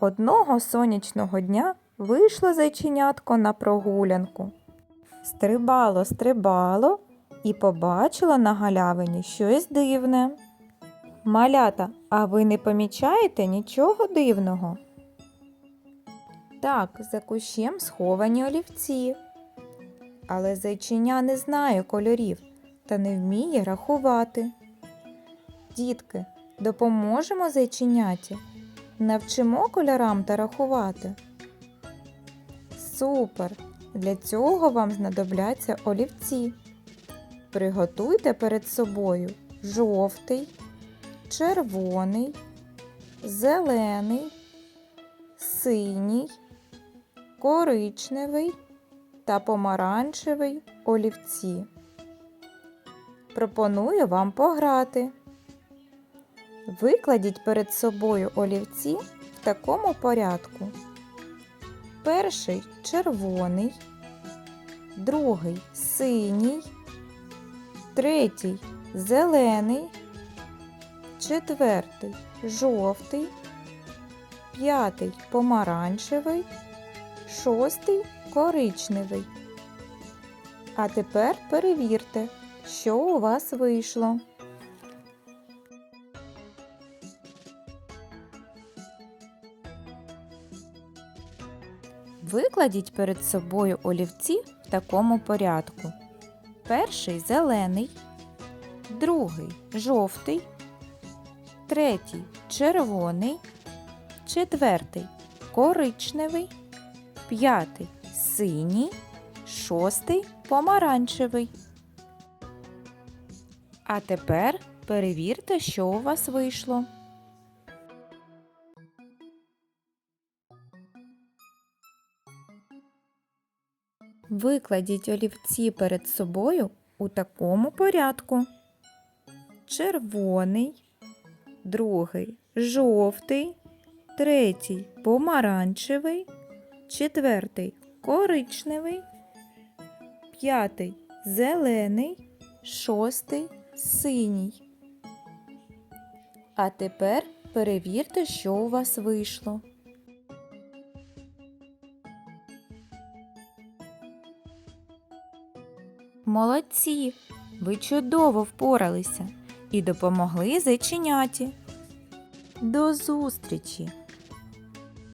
Одного сонячного дня вийшло зайченятко на прогулянку. Стрибало, стрибало і побачило на галявині щось дивне. Малята, а ви не помічаєте нічого дивного? Так, за кущем сховані олівці. Але зайчиня не знає кольорів та не вміє рахувати. Дітки, допоможемо зайченяті, навчимо кольорам та рахувати. Супер! Для цього вам знадобляться олівці. Приготуйте перед собою жовтий, червоний, зелений, синій, коричневий та помаранчевий олівці. Пропоную вам пограти. Викладіть перед собою олівці в такому порядку. Перший червоний, другий синій, третій зелений, четвертий жовтий, п'ятий помаранчевий, шостий коричневий. А тепер перевірте, що у вас вийшло. Викладіть перед собою олівці в такому порядку. Перший зелений, другий жовтий, третій червоний, четвертий коричневий, п'ятий синій, шостий помаранчевий. А тепер перевірте, що у вас вийшло. Викладіть олівці перед собою у такому порядку. Червоний, другий жовтий, третій помаранчевий, четвертий коричневий, п'ятий зелений, шостий синій. А тепер перевірте, що у вас вийшло. Молодці! Ви чудово впоралися і допомогли зайченяті. До зустрічі!